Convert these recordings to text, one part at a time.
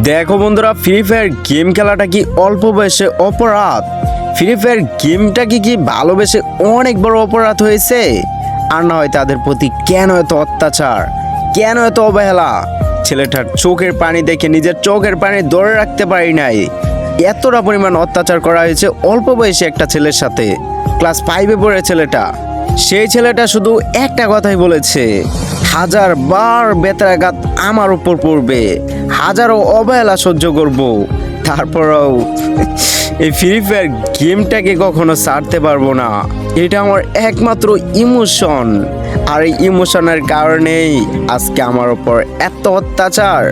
দেখো বন্ধুরা free fire game খেলাটা কি অল্প বয়সে অপরাধ? ফ্রি ফায়ার গেমটা কি কি ভালোবেসে অনেক বড় অপরাধ হয়েছে? আর না হয় তাদের প্রতি কেন এত অত্যাচার? কেন এত অবহেলা? ছেলেটার চোখের পানি দেখে নিজের চোখের পানি ধরে রাখতে পারি নাই। এতটা পরিমাণ অত্যাচার করা হয়েছে অল্প বয়সে একটা ছেলের সাথে। ক্লাস ফাইভে পড়ে ছেলেটা। সেই ছেলেটা শুধু একটা কথাই বলেছে। হাজার বার বেতরাঘাত আমার উপর পড়বে। হাজারো অবহেলা সহ্য করব। তারপরেও এই ফ্রি ফায়ার গেমটাকে কখনো ছাড়তে পারব না। এটা আমার একমাত্র ইমোশন আর এই ইমোশনের কারণেই আজকে আমার উপর এত অত্যাচার।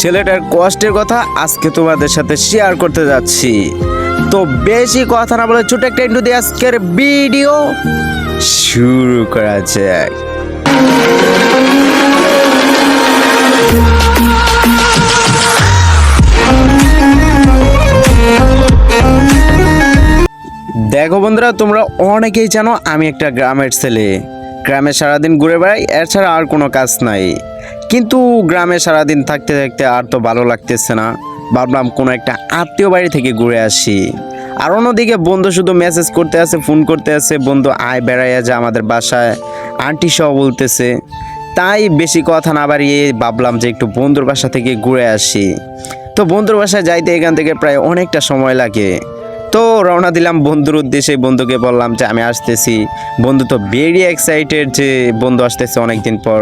ছেলেটার কষ্টের কথা আজকে তোমাদের সাথে শেয়ার করতে যাচ্ছি। তো বেশি কথা না বলে ছোট একটা ইন্টু দিয়ে আজকের ভিডিও শুরু করা যাক। দেখো বন্ধুরা, তোমরা অনেকেই জানো আমি একটা গ্রামের ছেলে। গ্রামে সারাদিন ঘুরে বেড়াই, এর ছাড়া আর কোনো কাজ নাই। কিন্তু গ্রামে সারাদিন থাকতে থাকতে আর তো ভালো লাগতেছে না। ভাবলাম কোনো একটা আত্মীয় বাড়ি থেকে ঘুরে আসি। আর অন্যদিকে বন্ধু শুধু মেসেজ করতে আছে ফোন করতে আছে বন্ধু আয় বেড়াইয়া যা আমাদের বাসায়। আন্টি সহ বলতেছে তাই বেশি কথা না বাড়িয়ে ভাবলাম যে একটু বন্ধুর বাসা থেকে ঘুরে আসি। তো বন্ধুর বাসায় যাইতে এখান থেকে প্রায় অনেকটা সময় লাগে। তো রওনা দিলাম বন্ধুর উদ্দেশ্যে, বন্ধুকে বললাম যে আমি আসতেছি। বন্ধু তো ভেরি এক্সাইটেড যে বন্ধু আসতেছে অনেকদিন পর।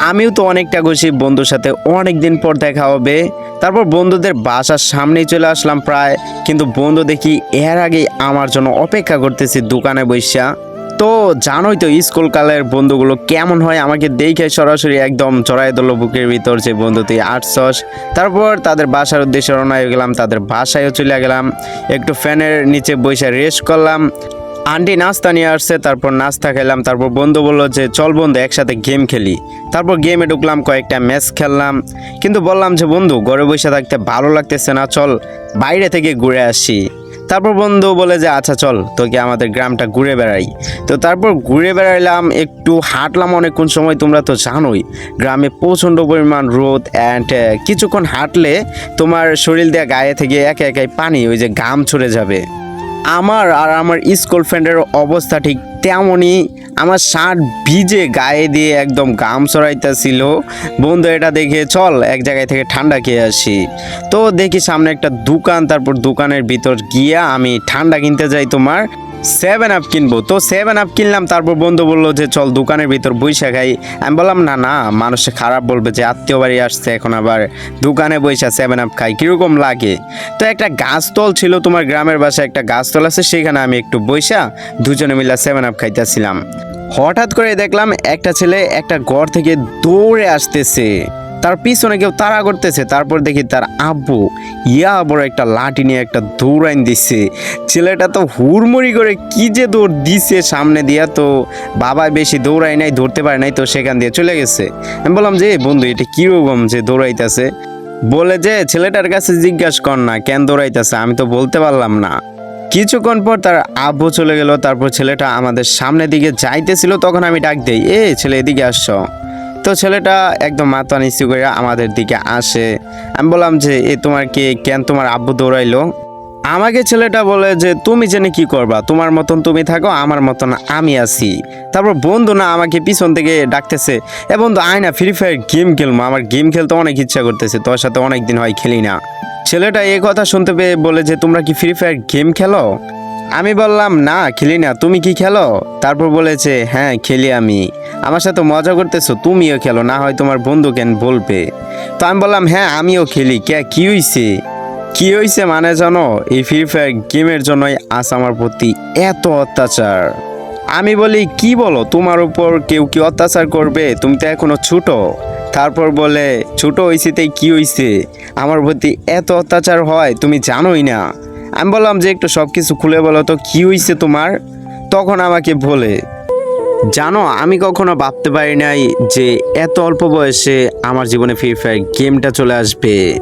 আমিও তো অনেকটা খুশি বন্ধুর সাথে অনেক দিন পর দেখা হবে। তারপর বন্ধুদের বাসার সামনেই চলে আসলাম প্রায়। কিন্তু বন্ধু দেখি এর আগে আমার জন্য অপেক্ষা করতেছি দোকানে বৈশা তো জানোই তো স্কুল কালের বন্ধুগুলো কেমন হয়? আমাকে দেখে সরাসরি একদম চড়াই দিল বুকের ভিতর যে বন্ধু তুই তারপর তাদের বাসার উদ্দেশ্যে রওনা হয়ে গেলাম, তাদের বাসায়ও চলে গেলাম। একটু ফ্যানের নিচে বসে রেস্ট করলাম। আন্টি নাস্তা নিয়ে আসছে, তারপর নাস্তা খেলাম। তারপর বন্ধু বলল যে, চল বন্ধু, একসাথে গেম খেলি। তারপর গেমে ঢুকলাম, কয়েকটা ম্যাচ খেললাম। কিন্তু বললাম যে, বন্ধু, ঘরে বসে থাকতে ভালো লাগতেছে না, চল বাইরে থেকে ঘুরে আসি। তারপর বন্ধু বলে যে আচ্ছা চল, তোকে আমাদের গ্রামটা ঘুরে বেড়াই। তো তারপর ঘুরে বেড়াইলাম, একটু হাঁটলাম অনেকক্ষণ সময়, তোমরা তো জানোই, গ্রামে প্রচণ্ড পরিমাণ রোদ অ্যান্ড কিছুক্ষণ হাঁটলে তোমার শরীর দেয়া গায়ে থেকে একে একাই পানি, ওই যে ঘাম ছড়ে যাবে। আমার আর আমার স্কুল ফ্রেন্ডের অবস্থা ঠিক তেমনই আমার শার্ট ভিজে গায়ে দিয়ে একদম গাম ছড়াইতেছিল বন্ধু, এটা দেখে চল, এক জায়গায় থেকে ঠান্ডা খেয়ে আসি। তো দেখি সামনে একটা দোকান, তারপর দোকানের ভিতর গিয়া আমি ঠান্ডা কিনতে যাই তোমার। সেভেন আপ কিনবো। তো সেভেন আপ কিনলাম, তারপর বন্ধু বলল যে, চল দোকানের ভিতর বৈশা খাই। আমি বললাম, না না, মানুষে খারাপ বলবে যে, আত্মীয় বাড়ি আসছে, এখন আবার দোকানে বৈশা সেভেন আপ খাই। কীরকম লাগে? তো একটা গাছতল ছিল তোমার গ্রামের বাসায়, একটা গাছতল আছে, সেখানে আমি একটু বৈশা দুজনে মিলে সেভেন আপ খাইতেছিলাম। হঠাৎ করে দেখলাম, একটা ছেলে একটা ঘর থেকে দৌড়ে আসতেছে। তার পিছনে কেউ তাড়া করতেছে, তারপর দেখি তার আব্বু, ইয়া বড় একটা লাঠি নিয়ে একটা দৌড়াইন দিচ্ছে ছেলেটা তো হুড়মুড়ি করে কি যে দৌড় দিছে সামনে দিয়া তো, বাবা বেশি দৌড়াই নাই, ধরতে পারে নাই, তো সেখান দিয়ে চলে গেছে। আমি বললাম যে বন্ধু, এটা কীরকম যে দৌড়াইতেছে বলে যে, ছেলেটার কাছে জিজ্ঞাসা কর না, কেন দৌড়াইতেছে আমি তো বলতে পারলাম না। কিছুক্ষণ পর তার আব্বু চলে গেল, তারপর ছেলেটা আমাদের সামনের দিকে যাইতেছিল, তখন আমি ডাক দিই, এ, ছেলে, এদিকে আসছো। তো ছেলেটা একদম মাথা নিচু করে আমাদের দিকে আসে। আমি বললাম যে, এ, তোমার কে? কেন তোমার আব্বু দৌড়াইলো? আমাকে ছেলেটা বলে যে, তুমি জেনে কি করবা? তোমার মতন তুমি থাকো, আমার মতন আমি আছি। তারপর বন্ধু না আমাকে পিছন থেকে ডাকতেছে, এ, বন্ধু, আয় না ফ্রি ফায়ার গেম খেলব আমার গেম খেলতে অনেক ইচ্ছা করতেছে, তোর সাথে অনেক দিন হয় খেলি না। ছেলেটা এই কথা শুনতে পেয়ে বলে যে, তোমরা কি ফ্রি ফায়ার গেম খেলো? আমি বললাম, না, খেলি না, তুমি কি খেলো? তারপর বলেছে হ্যাঁ খেলি আমি। আমার সাথে মজা করতেছো, তুমিও খেলো, না হয় তোমার বন্ধু কেন বলবে? তো আমি বললাম হ্যাঁ আমিও খেলি। কে, কি হইছে? কি হইছে মানে জানো, এই ফ্রি ফায়ার গেমের জন্যই আজ আমার প্রতি এত অত্যাচার। আমি বলি, কি বলো, তোমার উপর কেউ কি অত্যাচার করবে? তুমি তো এখনও ছোট। তারপর বলে, ছোট হইছে তাই কি হইছে? আমার প্রতি এত অত্যাচার হয়, তুমি জানোই না। আমি বললাম যে একটু সব কিছু খুলে বলো তো, কি হইছে তোমার? তখন আমাকে বলে, জানো, আমি কখনো ভাবতে পারি নাই যে এত অল্প বয়সে আমার জীবনে ফ্রি ফায়ার গেমটা চলে আসবে।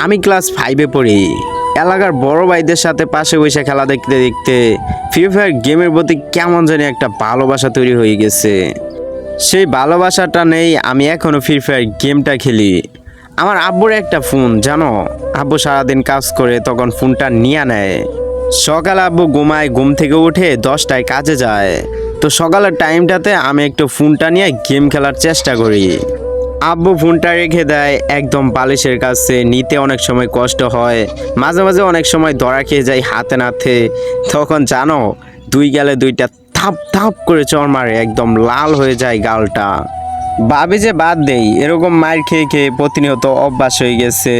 আমি ক্লাস ফাইভে পড়ি। এলাকার বড় ভাইদের সাথে পাশে বসে খেলা দেখতে দেখতে ফ্রি ফায়ার গেমের প্রতি কেমন জানি একটা ভালোবাসা তৈরি হয়ে গেছে। সেই ভালোবাসাটা নেই আমি এখনও ফ্রি ফায়ার গেমটা খেলি। আমার আব্বুর একটা ফোন, জানো? আব্বু সারাদিন কাজ করে তখন ফোনটা নিয়ে নেয়। সকাল আব্বু ঘুমায়, ঘুম থেকে উঠে দশটায় কাজে যায়। তো সকালের টাইমটাতে আমি একটু ফোনটা নিয়ে গেম খেলার চেষ্টা করি। আব্বু ফোনটা রেখে দেয়, একদম বালিশের কাছে, নিতে অনেক সময় কষ্ট হয়। মাঝে মাঝে অনেক সময় ধরা খেয়ে যায় হাতে নাতে। তখন জানো, দুই গেলে দুইটা থাপ থাপ করে চর মারে, একদম লাল হয়ে যায় গালটা। ভাবি যে বাদ দেই, এরকম মার খেয়ে খেয়ে প্রতিনিয়ত অভ্যাস হয়ে গেছে।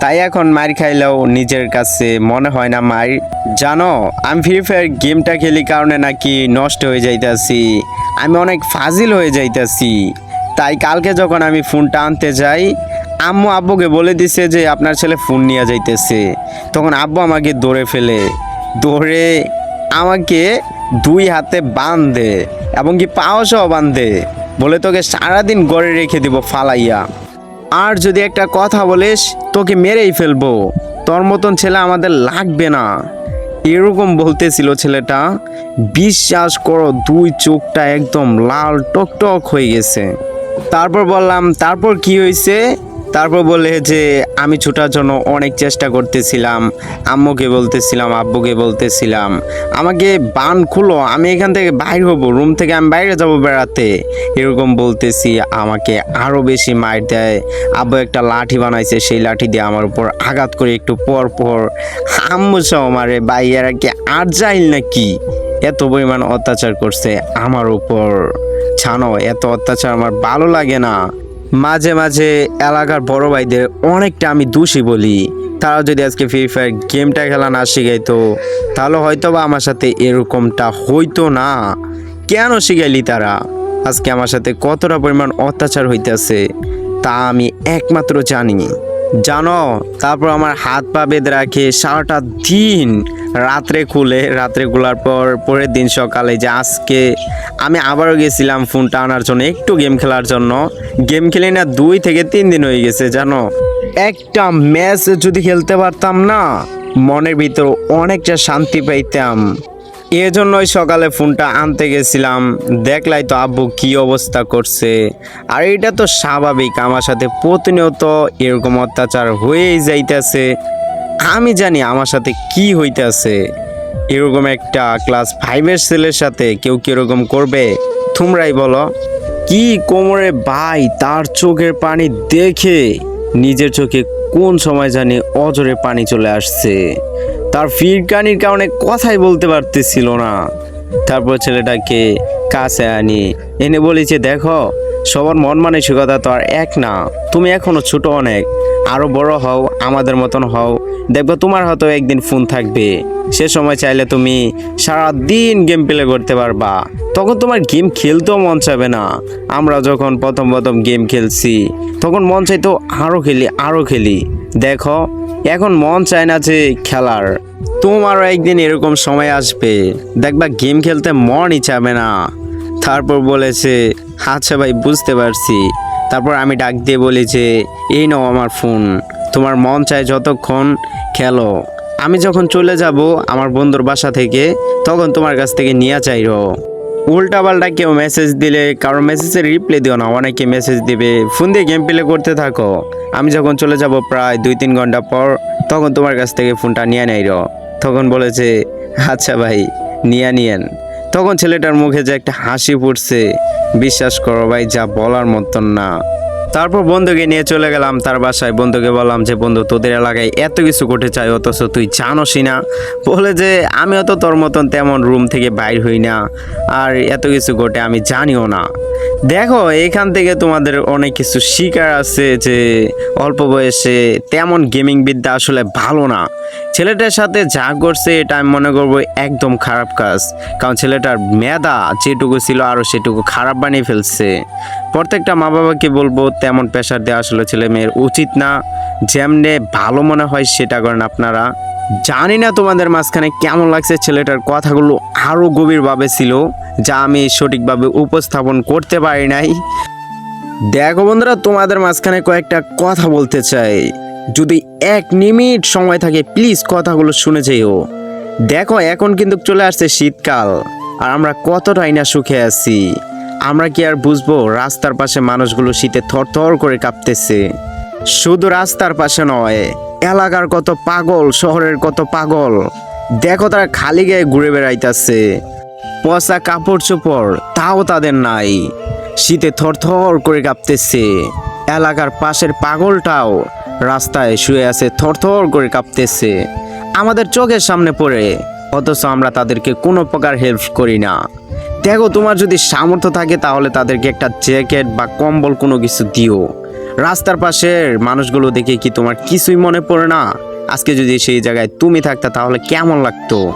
তাই এখন মার খাইলেও নিজের কাছে মনে হয় না মার। জানো, আমি ফ্রি ফায়ার গেমটা খেলি কারণে নাকি নষ্ট হয়ে যাইতাছি। আমি অনেক ফাজিল হয়ে যাইতাছি। তাই কালকে যখন আমি ফোনটা আনতে যাই, আম্মু আব্বুকে বলে দিছে যে আপনার ছেলে ফোন নিয়ে যাইতেছে। তখন আব্বু আমাকে দৌড়ে ফেলে। দৌড়ে আমাকে দুই হাতে বাঁধে এবং কি পাও সহ বাঁধে। বলে তোকে সারাদিন গড়ে রেখে দিব ফালাইয়া। আর যদি একটা কথা বলিস, তোকে মেরেই ফেলব। তোর মতন ছেলে আমাদের লাগবে না। এরকম বলতেছিল ছেলেটা। বিশ্বাস করো, দুই চোখটা একদম লাল টকটক হয়ে গেছে। তারপর বললাম, তারপর কি হয়েছে? তারপর বলে যে আমি ছোটার জন্য অনেক চেষ্টা করতেছিলাম, আম্মুকে বলতেছিলাম, আব্বুকে বলতেছিলাম। আমাকে বান খুলো, আমি এখান থেকে বাইর হব, রুম থেকে আমি বাইরে যাব বেড়াতে। এরকম বলতেছি, আমাকে আরও বেশি মার দেয়। আব্বু একটা লাঠি বানাইছে, সেই লাঠি দিয়ে আমার উপর আঘাত করে একটু পর পর আম্মু সহ মারে বাইয়ারা কি আর যাইল নাকি? এত পরিমাণ অত্যাচার করছে আমার উপর। ছানো, এত অত্যাচার আমার ভালো লাগে না। মাঝে মাঝে এলাকার বড় ভাইদের অনেকটা আমি দোষী বলি। তারা যদি আজকে ফ্রি ফায়ার গেমটা খেলা না শিখাইতো, তাহলে হয়তো বা আমার সাথে এরকমটা হইতো না। কেন শিখাইলি তারা? আজকে আমার সাথে কতটা পরিমাণ অত্যাচার হইতেছে, তা আমি একমাত্র জানি। জানো, তারপর আমার হাত পা বেঁধে রাখে, সারাটা দিন রাত্রে খুলে, রাত্রে খোলার পর, পরের দিন সকালে যে আজকে আমি আবারও গেছিলাম ফোনটা আনার জন্য, একটু গেম খেলার জন্য। গেম খেলে না, দুই থেকে তিন দিন হয়ে গেছে, জানো। একটা ম্যাচ যদি খেলতে পারতাম না, মনের ভিতর অনেকটা শান্তি পাইতাম। এজন্যই সকালে ফোনটা আনতে গেছিলাম। দেখলাই তো আব্বু কি অবস্থা করছে। আর এটা তো স্বাভাবিক, আমার সাথে প্রতিনিয়ত এরকম অত্যাচার হয়েই যাইতেছে। আমি জানি আমার সাথে কি হইতেছে। এরকম একটা ক্লাস ফাইভের ছেলের সাথে কেউ কীরকম করবে? তোমরাই বলো। কি কোমরে ভাই তার চোখের পানি দেখে নিজের চোখে কোন সময় জানি অজরে পানি চলে আসছে। তার ফিরকানির কারণে কথাই বলতে পারতেছিল না। তারপর ছেলেটাকে কাছে আনি, এনে বলেছে, দেখো, সবার মন মানসিকতা তো আর এক না। তুমি এখনও ছোট অনেক। আরও বড় হও, আমাদের মতন হও। দেখবে তোমার হয়তো একদিন ফোন থাকবে। সে সময় চাইলে তুমি সারা দিন গেম প্লে করতে পারবা। তখন তোমার গেম খেলতেও মন চাবে না। আমরা যখন প্রথম প্রথম গেম খেলছি, তখন মন চাইতো আরও খেলি আরও খেলি। দেখো এখন মন চায় না যে খেলার। তোমারও একদিন এরকম সময় আসবে। দেখবা গেম খেলতে মনই চাবে না। তারপর বলেছে আচ্ছা ভাই, বুঝতে পারছি। তারপর আমি ডাক দিয়ে বলি যে, এই নাও আমার ফোন তোমার মন চায় যতক্ষণ খেলো। আমি যখন চলে যাব আমার বন্ধুর বাসা থেকে, তখন তোমার কাছ থেকে নিয়ে চাইরো উল্টা পাল্টা কেউ মেসেজ দিলে, কারও মেসেজে রিপ্লাই দিও না, অনেকে মেসেজ দিবে ফোন দিয়ে গেম প্লে করতে থাকো। আমি যখন চলে যাব প্রায় দুই তিন ঘণ্টা পর, তখন তোমার কাছ থেকে ফোনটা নিয়ে নেই তখন বলেছে আচ্ছা ভাই, নিয়ে নিয়েন। তখন ছেলেটার মুখে যে একটা হাসি ফুটছে। বিশ্বাস করো ভাই, যা বলার মতন না। তারপর বন্ধুকে নিয়ে চলে গেলাম তার বাসায়। বন্ধুকে বললাম যে, বন্ধু, তোদের এলাকায় এত কিছু ঘটে চাই অথচ তুই জানোসই না। বলে যে, আমিও তো তোর মতন তেমন রুম থেকে বাইর হই না, আর এত কিছু ঘটে আমি জানিও না। দেখো, এখান থেকে তোমাদের অনেক কিছু শিকার আছে যে, অল্প বয়সে তেমন গেমিং বিদ্যা আসলে ভালো না। ছেলেটার সাথে যা করছে এটা আমি মনে করব একদম খারাপ কাজ, কারণ ছেলেটার মেধা যেটুকু ছিল আরও সেটুকু খারাপ বানিয়ে ফেলছে। প্রত্যেকটা মা বাবাকে বলব তেমন প্রেশার দেওয়া আসলে ছেলে মেয়ের উচিত না। যেমনে ভালো মনে হয় সেটা করেন আপনারা। জানি না তোমাদের মাঝখানে কেমন লাগছে ছেলেটার কথাগুলো আরও গভীরভাবে ছিল, যা আমি সঠিকভাবে উপস্থাপন করতে পারি নাই। দেখো বন্ধুরা, তোমাদের মাঝখানে কয়েকটা কথা বলতে চাই। যদি এক মিনিট সময় থাকে প্লিজ কথাগুলো শুনে যেও। দেখো, এখন কিন্তু চলে আসছে শীতকাল, আর আমরা কতটাই না সুখে আছি। আমরা কি আর বুঝব? রাস্তার পাশে মানুষগুলো শীতে থরথর করে কাঁপতেছে। শুধু রাস্তার পাশে নয়, এলাকার কত পাগল, শহরের কত পাগল। দেখো তারা খালি গায়ে ঘুরে বেড়াইতেছে। পচা কাপড় চোপড়, তাও তাদের নাই। শীতে থরথর করে কাঁপতেছে। এলাকার পাশের পাগলটাও রাস্তায় শুয়ে আছে, থরথর করে কাঁপতেছে। আমাদের চোখের সামনে পড়ে, অথচ আমরা তাদেরকে কোনো প্রকার হেল্প করি না। দেখো, তোমার যদি সামর্থ্য থাকে তাহলে তাদেরকে একটা জ্যাকেট বা কম্বল কোনো কিছু দিও। রাস্তার পাশের মানুষগুলো দেখে কি তোমার কিছুই মনে পড়ে না? আজকে যদি সেই জায়গায় তুমি থাকতে তাহলে কেমন লাগতো?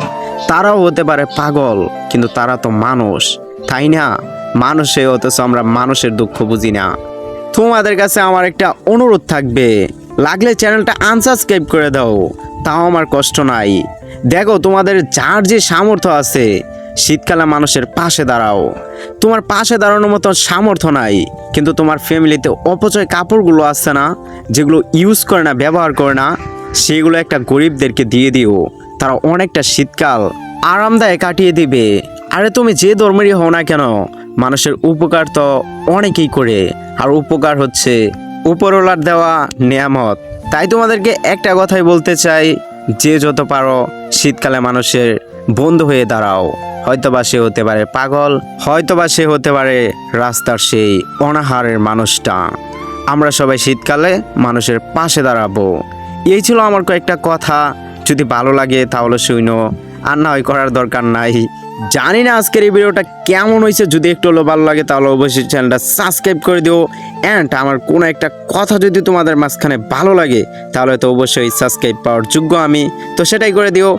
তারাও হতে পারে পাগল, কিন্তু তারা তো মানুষ। তাই না? মানুষে অথচ আমরা মানুষের দুঃখ বুঝি না। তোমাদের কাছে আমার একটা অনুরোধ থাকবে। লাগলে চ্যানেলটা আনসাবস্ক্রাইব করে দাও। তাও আমার কষ্ট নাই। দেখো, তোমাদের যার যে সামর্থ্য আছে শীতকালে মানুষের পাশে দাঁড়াও। তোমার পাশে দাঁড়ানোর মতো সামর্থ্য নাই, কিন্তু তোমার ফ্যামিলিতে অপচয় কাপড়গুলো আছে না, যেগুলো ইউজ করে না, ব্যবহার করে না, সেগুলো একটা গরিবদেরকে দিয়ে দিও। তারা অনেকটা শীতকাল আরামদায়ক কাটিয়ে দিবে। আরে তুমি যে ধর্মেরই হও না কেন, মানুষের উপকার তো অনেকেই করে। আর উপকার হচ্ছে উপরওয়ালার দেওয়া নিয়ামত। তাই তোমাদেরকে একটা কথাই বলতে চাই, যে যত পারো, শীতকালে মানুষের বন্ধু হয়ে দাঁড়াও। হয়তোবা সে হতে পারে পাগল, হয়তোবা সে হতে পারে রাস্তার সেই অনাহারের মানুষটা। আমরা সবাই শীতকালে মানুষের পাশে দাঁড়াবো। এই ছিল আমার কয়েকটা কথা। যদি ভালো লাগে তাহলে শুনো আর না হয় করার দরকার নাই। জানি না আজকের এই ভিডিওটা কেমন হয়েছে। যদি একটু হলো ভালো লাগে তাহলে অবশ্যই চ্যানেলটা সাবস্ক্রাইব করে দিও। অ্যান্ড আমার কোনো একটা কথা যদি তোমাদের মাঝখানে ভালো লাগে, তাহলে তো অবশ্যই সাবস্ক্রাইব পাওয়ার যোগ্য আমি। তো সেটাই করে দিও।